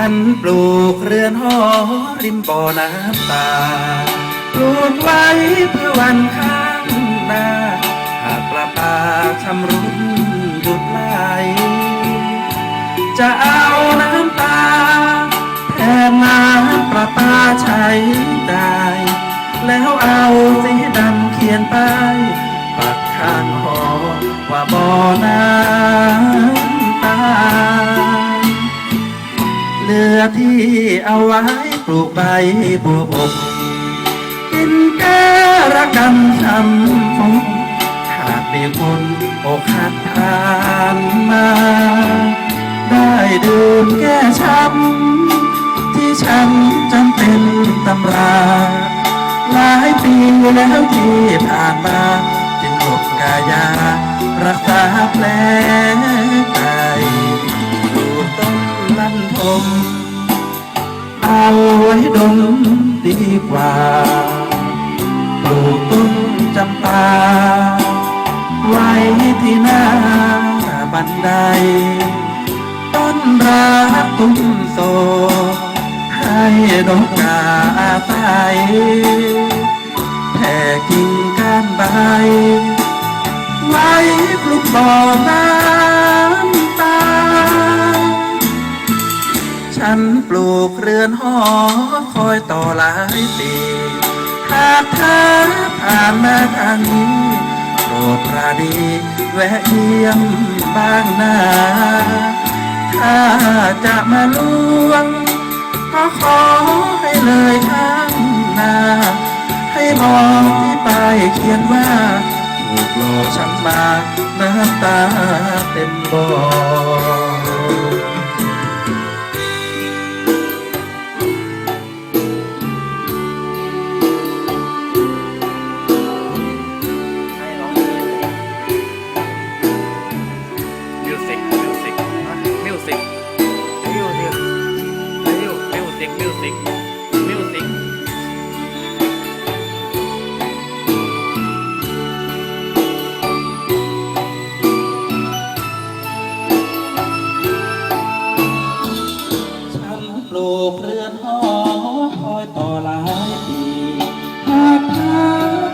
ฉันปลูกเรือนหอริมบ่อน้ำตา ปลูกไว้เพื่อวันข้างหน้า หากประปาชำรุดหยุดไหลจะเอาน้ำตาแทนน้ำประปาใช้ได้ แล้วเอาสีดำเขียนป้าย เหลือที่เอาไว้ปลูกใบบัวบกกินแก้ระกำช้ำฟงหากมีคนอกหักผ่านมา ได้ดื่มแก้ช้ำที่ฉันจำเป็นตำรา หลายปีแล้วที่ผ่านมาจึงหลบกายา รักษาแผลใจ ดีกว่าปลูกต้นจำปา ไว้ที่หน้าบันได ต้นรักตุ้มโซ ให้ดอกกาอาแผ่กิ่งก้านใบ ไว้ปลุกบ่อน้ คอยต่อหลายปีหากเธอผ่านมาทางนี้โปรดปราดีแวะเยี่ยมบ้างนาถ้าจะมาลวงก็ขอให้เลยข้างหน้า ให้มองที่ป้ายเขียนว่าถูกหลอกฉันมาน้ำตาเต็มบ่อ สิกมิวสิกมิวสิกฉันปลูกเรือนหอคอยต่อหลายปีหากเธอ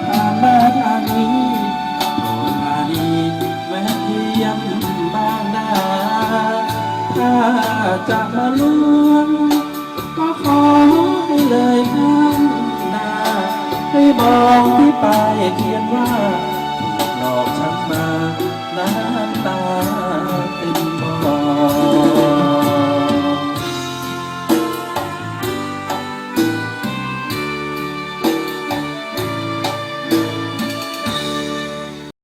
ผ่านมาทางนี้โปรดมาดีแวะเยี่ยมบ้างนะถ้าจะมาลวง ก็ขอให้เลยข้างหน้า ให้บอกที่ไปเขียนว่าหลอกฉันมานะ